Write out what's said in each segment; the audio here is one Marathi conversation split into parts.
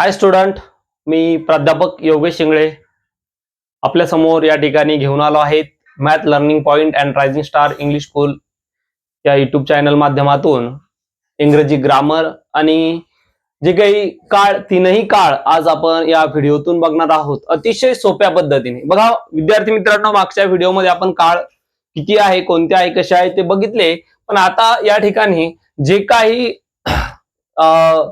हाय स्टुडंट मी प्राध्यापक योगेश शिंगळे. आपल्यासमोर या ठिकाणी घेऊन आलो आहेत math learning point and rising star English school या युट्यूब चॅनल माध्यमातून. इंग्रजी ग्रामर आणि जे काही काळ तीनही काळ आज आपण या व्हिडिओतून बघणार आहोत. अतिशय सोप्या पद्धतीने. बघा विद्यार्थी मित्रांनो मागच्या व्हिडिओमध्ये आपण काळ किती आहे कोणते आहे कसे आहे ते बघितले. पण आता या ठिकाणी जे काही अं,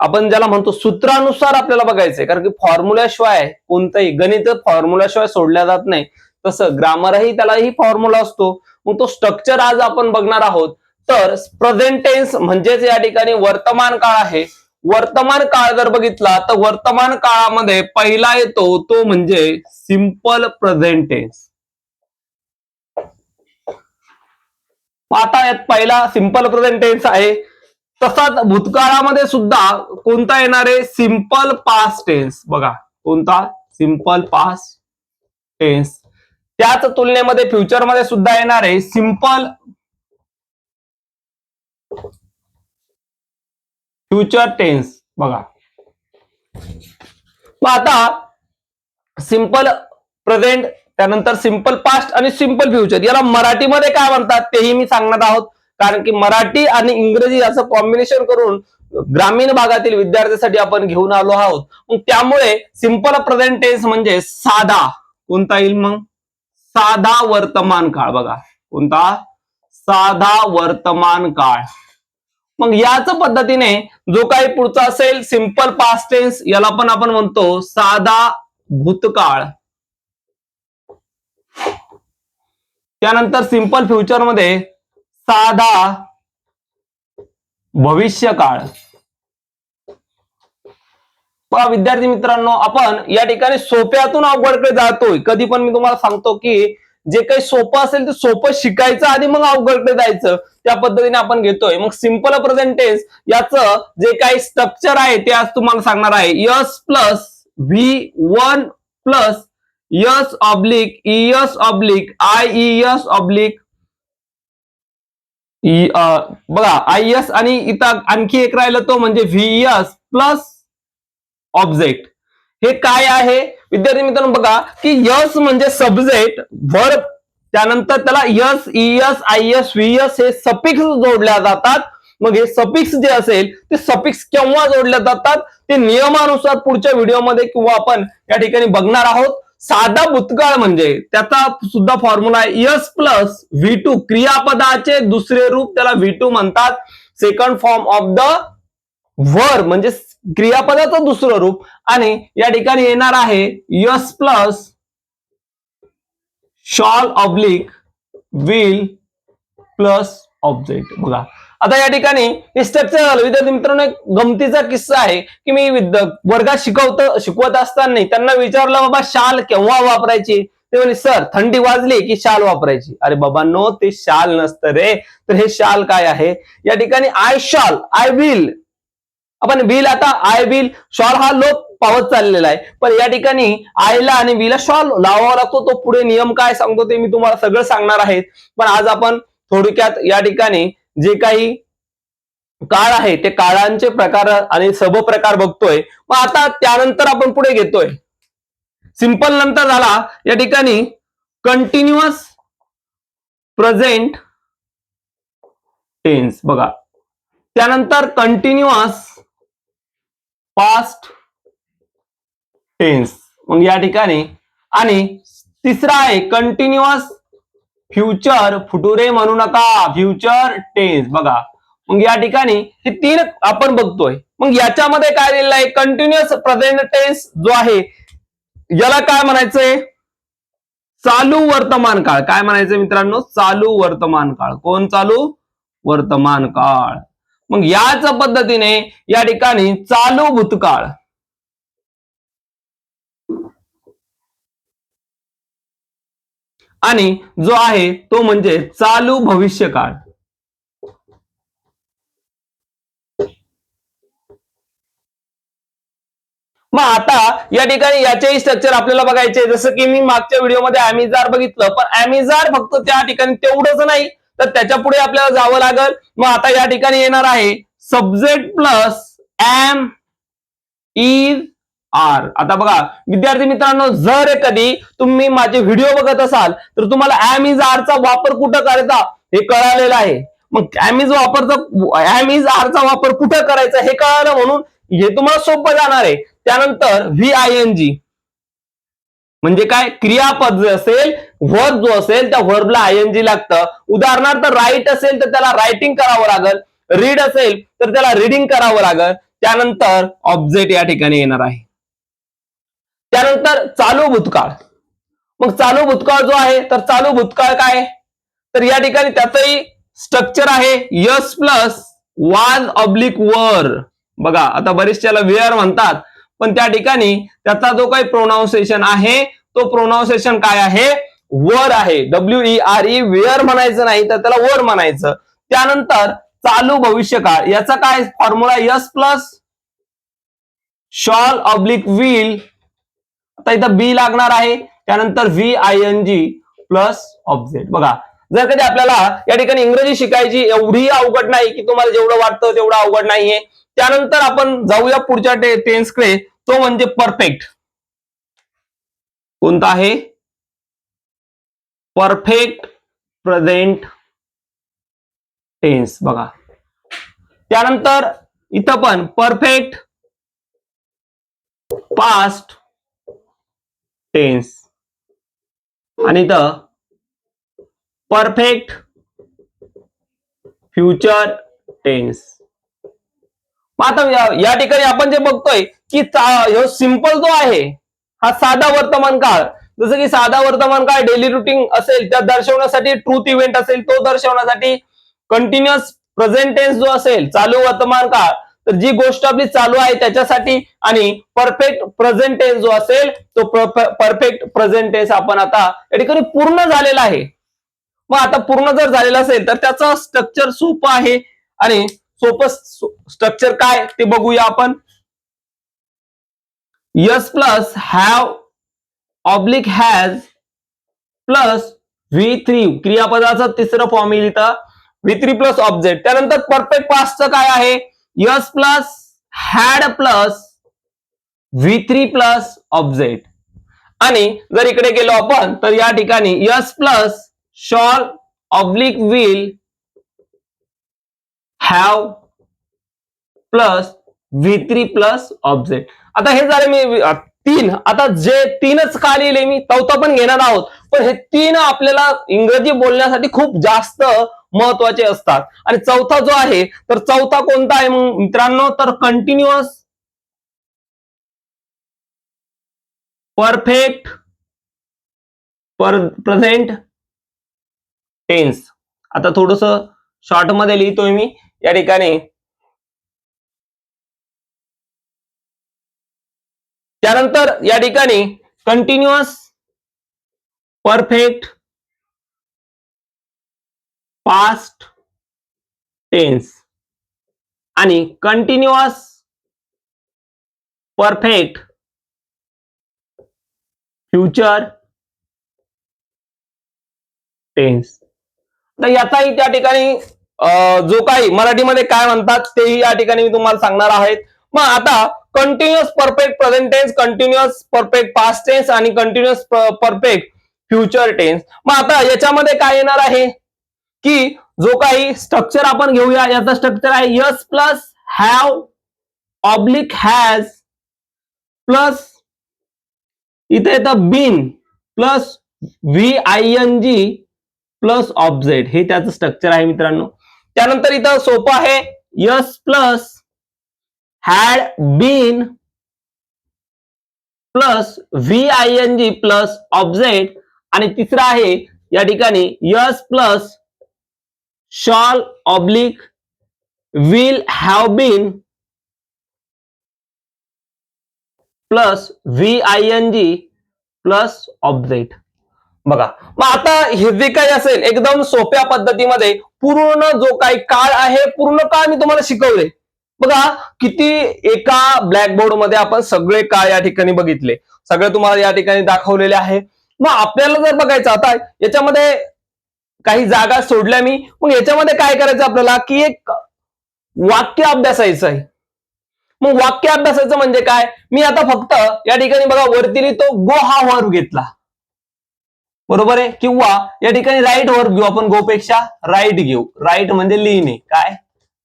आपण ज्याला म्हणतो सूत्रानुसार आपल्याला बघायचंय कारण की फॉर्म्युल्याशिवाय कोणतंही गणित फॉर्म्युल्याशिवाय सोडल्या जात नाही. तसं ग्रामरही त्यालाही फॉर्म्युला असतो. मग तो स्ट्रक्चर आज आपण बघणार आहोत. तर प्रेझेंट टेन्स म्हणजेच या ठिकाणी वर्तमान काळ आहे. वर्तमान काळ जर बघितला तर वर्तमान काळामध्ये पहिला येतो तो म्हणजे सिंपल प्रेझेंट टेन्स आता यात पहिला सिंपल प्रेझेंट टेन्स आहे. तसाच भूतकाळामध्ये सुद्धा कोणता येणार आहे सिंपल पास्ट टेन्स बघा कोणता सिंपल पास्ट टेन्स त्याच तुलनेमध्ये फ्युचरमध्ये सुद्धा येणार आहे सिंपल फ्युचर टेन्स बघा. मग आता सिंपल प्रेझेंट त्यानंतर सिंपल पास्ट आणि सिंपल फ्युचर याला मराठीमध्ये काय म्हणतात तेही मी सांगणार आहोत. कारण की मराठी आणि इंग्रजी याचं कॉम्बिनेशन करून ग्रामीण भागातील विद्यार्थ्यांसाठी आपण घेऊन आलो आहोत. मग त्यामुळे सिंपल प्रेझेंट टेन्स म्हणजे साधा. कोणता येईल मग? साधा वर्तमान काळ. बघा कोणता? साधा वर्तमान काळ. मग याच पद्धतीने जो काही पुढचा असेल सिंपल पास्ट टेन्स याला पण आपण म्हणतो साधा भूतकाळ. त्यानंतर सिंपल फ्युचरमध्ये साधा भविष्यकाळ. पहा विद्यार्थी मित्रांनो आपण या ठिकाणी सोप्यातून अवघडकडे जातोय. कधी पण मी तुम्हाला सांगतो की जे काही सोपं असेल ते सोपं शिकायचं आधी मग अवघडकडे जायचं. त्या पद्धतीने आपण घेतोय. मग सिंपल प्रेझेंट याचं जे काही स्ट्रक्चर आहे ते आज तुम्हाला सांगणार आहे. S plus V one plus S oblique ES oblique I ES oblique बघा आय एस आणि इथं आणखी एक राहिलं तो म्हणजे व्हीएस प्लस ऑब्जेक्ट हे काय आहे? विद्यार्थी मित्रांनो बघा की यस म्हणजे सब्जेक्ट वर्ब त्यानंतर त्याला S ES I S VS हे सपिक्स जोडल्या जातात. मग हे सपिक्स जे असेल ते सपिक्स केव्हा जोडल्या जातात? ते नियमानुसार पुढच्या व्हिडिओमध्ये किंवा आपण या ठिकाणी बघणार आहोत. साधा भूतकाळ म्हणजे त्याचा सुद्धा फॉर्म्युला आहे यस प्लस व्ही टू. क्रियापदाचे दुसरे रूप त्याला व्ही टू म्हणतात. Second form of the verb म्हणजे क्रियापदाचं दुसरं रूप. आणि या ठिकाणी येणार आहे S plus shall oblique will plus object. बघा आता या ठिकाणी हे स्ट्रक्चर झालं. विद्यार्थी मित्रांनो एक गमतीचा किस्सा आहे की मी वर्गात शिकवत शिकवत असताना त्यांना विचारलं बाबा शाल केव्हा वापरायची? ते म्हणे सर थंडी वाजली की शाल वापरायची. अरे बाबांनो ते शाल नसतं रे. तर हे शाल काय आहे? या ठिकाणी आय शाल आय विल आपण बिल आता आय बिल शॉल हा लोक पावत चाललेला आहे. पण या ठिकाणी आयला आणि विला शॉल लावावा लागतो. तो पुढे नियम काय सांगतो ते मी तुम्हाला सगळं सांगणार आहे. पण आज आपण थोडक्यात या ठिकाणी जे काही काळ आहे ते काळांचे प्रकार आणि प्रकार बघतोय. मग आता त्यानंतर आपण पुढे घेतोय. सिंपल नंतर झाला. या ठिकाणी कंटिन्युअस प्रेझेंट टेन्स बघा. त्यानंतर कंटिन्युअस पास्ट टेन्स मग या ठिकाणी. आणि तिसरा आहे कंटिन्युअस फ्युचर फुटुरे म्हणू नका. फ्युचर टेन्स बघा. मग या ठिकाणी हे तीन आपण बघतोय. मग याच्यामध्ये काय दिलेलं आहे? कंटिन्युअस प्रेझेंट टेन्स जो आहे याला काय म्हणायचंय? चालू वर्तमान काळ. काय म्हणायचं मित्रांनो? चालू वर्तमान काळ. कोण चालू? वर्तमान काळ. मग याच पद्धतीने या ठिकाणी चालू भूतकाळ. आणि जो आहे तो म्हणजे चालू भविष्यकाळ. मग आता या ठिकाणी याचेही स्ट्रक्चर आपल्याला बघायचे जसं की मी मागच्या व्हिडिओमध्ये अॅमिजार बघितलं पण अॅमिजार फक्त त्या ठिकाणी तेवढंच नाही तर त्याच्या पुढे आपल्याला जावं लागल. मग आता या ठिकाणी येणार आहे subject plus am is are आता बघा विद्यार्थी मित्रांनो जर कधी तुम्ही माझे व्हिडिओ बघत असाल तर तुम्हाला ऍम इज आरचा वापर कुठं करायचा? हे कळालेलं आहे. मग एम इज वापरचा ऍम इज आरचा वापर कुठं करायचा हे कळालं म्हणून हे तुम्हाला सोपं जाणार आहे. त्यानंतर व्ही आय एन जी म्हणजे काय? क्रियापद जे असेल वर्ब जो असेल त्या वर्बला आय एन जी लागतं. उदाहरणार्थ राईट असेल तर त्याला रायटिंग करावं लागेल. रीड असेल तर त्याला रिडिंग करावं लागेल. त्यानंतर ऑब्जेक्ट या ठिकाणी येणार आहे. त्यानंतर चालू भूतकाळ. मग चालू भूतकाळ जो आहे तर चालू भूतकाळ काय तर या ठिकाणी त्याचंही स्ट्रक्चर आहे यस प्लस वाज ऑब्लिक वर. बघा आता बरेचशाला वेअर म्हणतात पण त्या ठिकाणी त्याचा जो काही प्रोनाऊन्सिएशन आहे तो प्रोनाऊन्सिएशन काय आहे? वर आहे. W E R E where म्हणायचं नाही तर त्याला वर म्हणायचं. त्यानंतर चालू भविष्यकाळ याचा काय formula S plus shall oblique will आता इथं बी लागणार आहे. त्यानंतर V I N G plus object बघा जर कधी आपल्याला या ठिकाणी इंग्रजी शिकायची एवढी अवघड नाही की तुम्हाला जेवढं वाटतं तेवढं अवघड नाहीये. त्यानंतर आपण जाऊया पुढच्या टेन्सकडे तो म्हणजे परफेक्ट कोणता आहे? परफेक्ट प्रेझेंट टेन्स बघा. त्यानंतर इथं पण परफेक्ट पास्ट टेन्स आणि इथं परफेक्ट फ्युचर टेन्स आता या- या ठिकाणी आपण जे बघतोय की सिंपल जो आहे हा साधा वर्तमान काळ. जसं की साधा वर्तमान काळ डेली रुटीन असेल त्या दर्शवण्यासाठी ट्रूथ इव्हेंट असेल तो दर्शवण्यासाठी कंटिन्युअस प्रेझेंट टेन्स जो असेल चालू वर्तमान काळ तर जी गोष्ट आपली चालू आहे त्याच्यासाठी आणि परफेक्ट प्रेझेंट टेन्स जो असेल तो परफेक्ट प्रेझेंट टेन्स आपण आता या ठिकाणी पूर्ण झालेला आहे. मग आता पूर्ण जर झालेलं असेल तर त्याचं स्ट्रक्चर सोपं आहे. आणि सोपं स्ट्रक्चर काय ते बघूया आपण. S plus have oblique has plus V three क्रियापदाचं तिसरं फॉर्म येईल इथं. व्ही थ्री प्लस ऑब्जेक्ट त्यानंतर परफेक्ट पास्टचं काय आहे? S plus had plus V three plus object आणि जर इकडे गेलो आपण तर या ठिकाणी S plus shall oblique will have plus V three plus object आता हे झाले मी तीन. आता जे तीनच का लिहिले मी? चौथा पण घेणार आहोत. पण हे तीन आपल्याला इंग्रजी बोलण्यासाठी खूप जास्त महत्त्वाचे असतात. आणि चौथा जो आहे तर चौथा कोणता आहे मग? मित्रांनो तर कंटिन्युअस परफेक्ट पर प्रेझेंट टेन्स आता थोडस शॉर्टमध्ये लिहितोय मी. या ठिकाणी त्यानंतर या ठिकाणी कंटिन्युअस परफेक्ट पास्ट टेन्स आणि कंटिन्युअस परफेक्ट फ्युचर टेन्स तर याचाही त्या ठिकाणी जो काही मराठीमध्ये काय म्हणतात तेही या ठिकाणी मी तुम्हाला सांगणार आहेत. मग आता continuous perfect present tense continuous perfect past tense आणि कंटिन्युअस परफेक्ट फ्युचर टेन्स मग आता याच्यामध्ये काय येणार आहे? की जो काही स्ट्रक्चर आपण घेऊया याचा स्ट्रक्चर आहे S plus have oblique has plus इथे येतं been plus V I N G plus object हे त्याचं स्ट्रक्चर आहे मित्रांनो. त्यानंतर इथं सोपं आहे S plus had been plus V I N G plus object आणि तिसरं आहे या ठिकाणी S plus shall oblique will have been plus V I N G plus object बघा मग आता हे जे काही असेल एकदम सोप्या पद्धतीमध्ये पूर्ण जो काही काळ आहे पूर्ण काळ मी तुम्हाला शिकवले बघा किती एका ब्लॅकबोर्डमध्ये आपण सगळे काळ या ठिकाणी बघितले. सगळे तुम्हाला या ठिकाणी दाखवलेले आहे. मग आपल्याला जर बघायचं आता याच्यामध्ये काही जागा सोडल्या मी. मग याच्यामध्ये काय करायचं आपल्याला? की एक वाक्य अभ्यासायचं आहे मग वाक्य अभ्यासाचं म्हणजे काय? मी आता फक्त या ठिकाणी बघा वरती तो गो हा वर्ब घेतला. बरोबर आहे? किंवा या ठिकाणी राईट वर्ब घेऊ आपण गोपेक्षा राईट घेऊ. राईट म्हणजे लिहिणे. काय?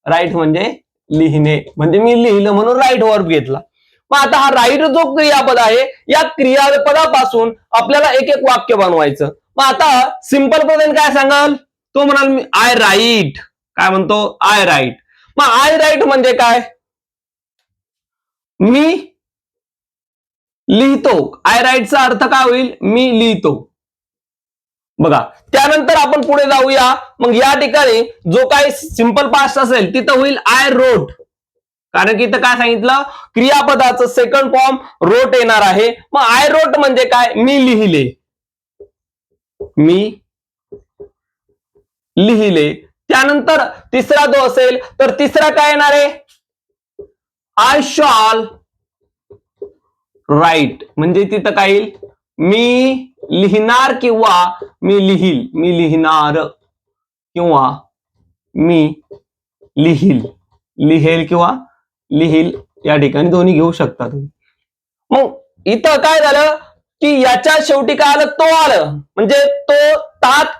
राईट म्हणजे लिहिणे. म्हणजे मी लिहिलं म्हणून राईट वर्ब घेतला. मग आता हा राईट जो क्रियापद आहे या क्रियापदापासून आपल्याला एक एक वाक्य बनवायचं. मग आता सिंपल प्रेझेंट काय सांगाल? तो म्हणाल मी आय राईट काय म्हणतो? आय राईट मग आय राईट म्हणजे काय? मी लिहितो. आय राईटचा अर्थ काय होईल? मी लिहितो. बघा त्यानंतर आपण पुढे जाऊया. मग या ठिकाणी जो काही सिंपल पास्ट असेल तिथं होईल आय रोट कारण की इथं काय सांगितलं? क्रियापदाचं सेकंड फॉर्म रोट येणार आहे. मग आय रोट म्हणजे काय? मी लिहिले. मी लिहिले. त्यानंतर तिसरा जो असेल तर तिसरा काय येणार आहे? आय शॉल राईट म्हणजे तिथं काय येईल? मी लिहिणार किंवा मी लिहिल. मी लिहिणार किंवा मी लिहिल. लिहेल किंवा लिहिल. या ठिकाणी दोन्ही घेऊ शकता तुम्ही. मग इथं काय झालं? की याच्या शेवटी काय आलं? तो आलं. म्हणजे तो तात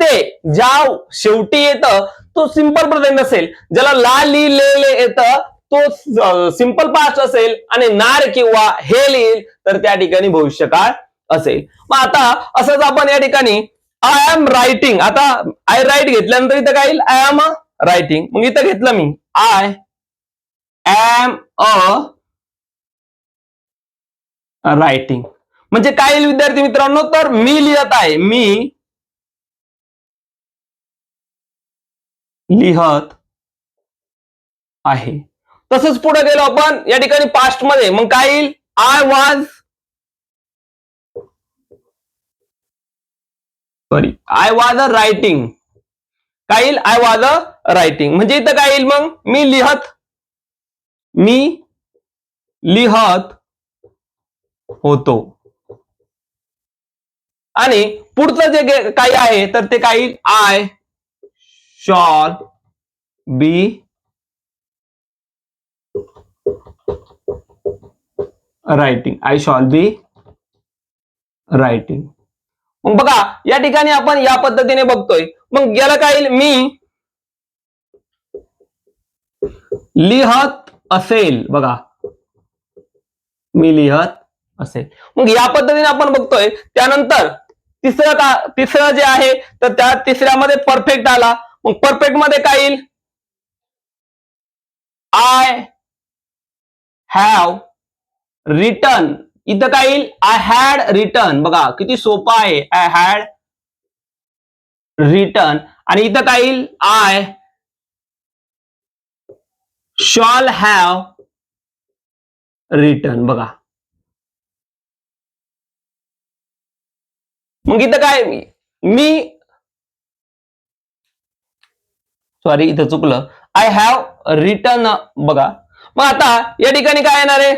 ते ज्या शेवटी येतं तो सिंपल प्रेझेंट असेल. ज्याला ला ली ले ले येतं तो सिंपल पास्ट असेल आणि नार किंवा हे लिहिल तर त्या ठिकाणी भविष्यकाळ असेल. मग आता असंच आपण या ठिकाणी आय एम रायटिंग आता आय राईट घेतल्यानंतर इथं काय येईल? आय एम रायटिंग मग इथं घेतलं मी. आय एम अ रायटिंग म्हणजे काय येईल विद्यार्थी मित्रांनो? तर मी लिहत आहे. मी लिहत आहे. तसंच पुढे गेलो आपण. या ठिकाणी पास्टमध्ये. मग काय येईल? I was sorry I was a writing काय येईल? आय वॉज अ रायटिंग म्हणजे इथं काय येईल मग? मी लिहत मी लिहत होतो. आणि पुढचं जे काही आहे तर ते काही I shall be writing I shall be writing मग बघा या ठिकाणी आपण या पद्धतीने बघतोय. मग याला काय मी लिहत असेल. बघा. मी लिहत असेल. मग या पद्धतीने आपण बघतोय त्यानंतर तिसरं का तिसरं जे आहे तर त्या तिसऱ्यामध्ये परफेक्ट आला. मग परफेक्टमध्ये काय येईल? आय हॅव रिटर्न इथं काय येईल? आय हॅड रिटर्न बघा किती सोपं आहे. आय हॅड रिटर्न आणि इथं काय येईल? आय शॉल हॅव रिटर्न बघा. मग इथं काय? मी सॉरी इथं चुकलं. आय हॅव रिटर्न बघा. मग आता या ठिकाणी काय येणार आहे?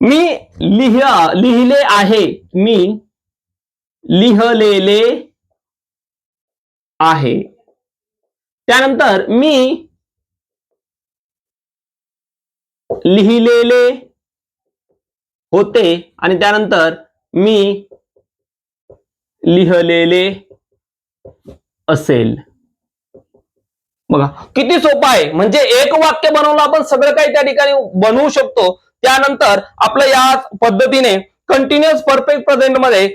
मी लिह लिहिले आहे. मी लिहलेले आहे. त्यानंतर मी लिहिलेले होते आणि त्यानंतर मी लिहलेले असेल. बघा किती सोपं आहे. म्हणजे एक वाक्य बनवलं आपण सगळं काही त्या ठिकाणी बनवू शकतो. त्यानंतर आपलं या पद्धतीने कंटिन्युअस परफेक्ट प्रेझेंटमध्ये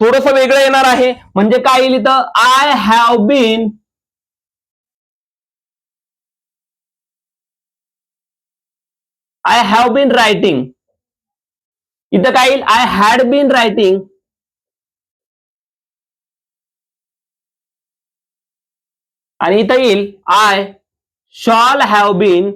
थोडस वेगळं येणार आहे. म्हणजे काय येईल इथं? I have been I have been writing इथं काय येईल? आय हॅड बीन रायटिंग आणि इथं येईल आय शॉल हॅव बीन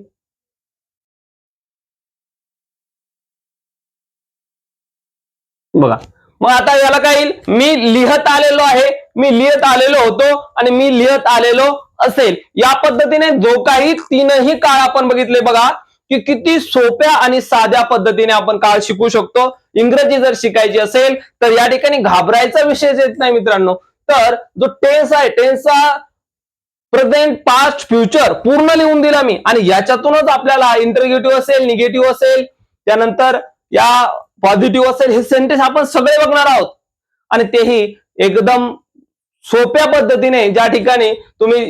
बघा. मग आता याला काय येईल? मी लिहत आलेलो आहे मी लिहत आलेलो होतो आणि मी लिहत आलेलो असेल. या पद्धतीने जो काही तीनही काळ आपण बघितले बघा की किती सोप्या आणि साध्या पद्धतीने आपण काळ शिकू शकतो. इंग्रजी जर शिकायची असेल तर या ठिकाणी घाबरायचा विषय येत नाही मित्रांनो. तर जो टेन्स आहे टेन्सचा प्रेझेंट पास्ट फ्युचर पूर्ण लिहून दिला मी. आणि याच्यातूनच आपल्याला इंटरगेटिव्ह असेल निगेटिव्ह असेल त्यानंतर या पॉझिटिव्ह असेल हे सेंटेन्स आपण सगळे बघणार आहोत. आणि तेही एकदम सोप्या पद्धतीने ज्या ठिकाणी तुम्ही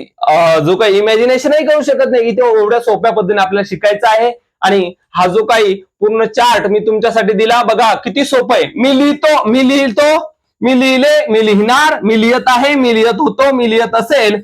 जो काही इमॅजिनेशनही करू शकत नाही इथे एवढ्या सोप्या पद्धतीने आपल्याला शिकायचं आहे. आणि हा जो काही पूर्ण चार्ट मी तुमच्यासाठी दिला बघा किती सोपं आहे. मी लिहितो मी लिहितो मी लिहिले मी लिहिणार मी लिहित आहे मी लिहित होतो मी लिहित असेल.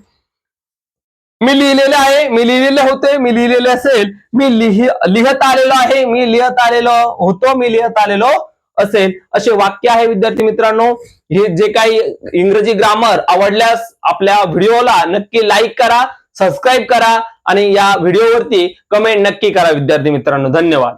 मी लिहिलेले आहे मी लिहिलेले होते मी लिहिलेले असेल मी लिहि लिहत आलेलो आहे मी लिहत आलेलो होतो मी लिहत आलेलो असेल. असे वाक्य आहे विद्यार्थी मित्रांनो. हे जे काही इंग्रजी ग्रामर आवडल्यास आपल्या व्हिडिओला नक्की लाईक करा सबस्क्राईब करा आणि या व्हिडिओवरती कमेंट नक्की करा विद्यार्थी मित्रांनो. धन्यवाद.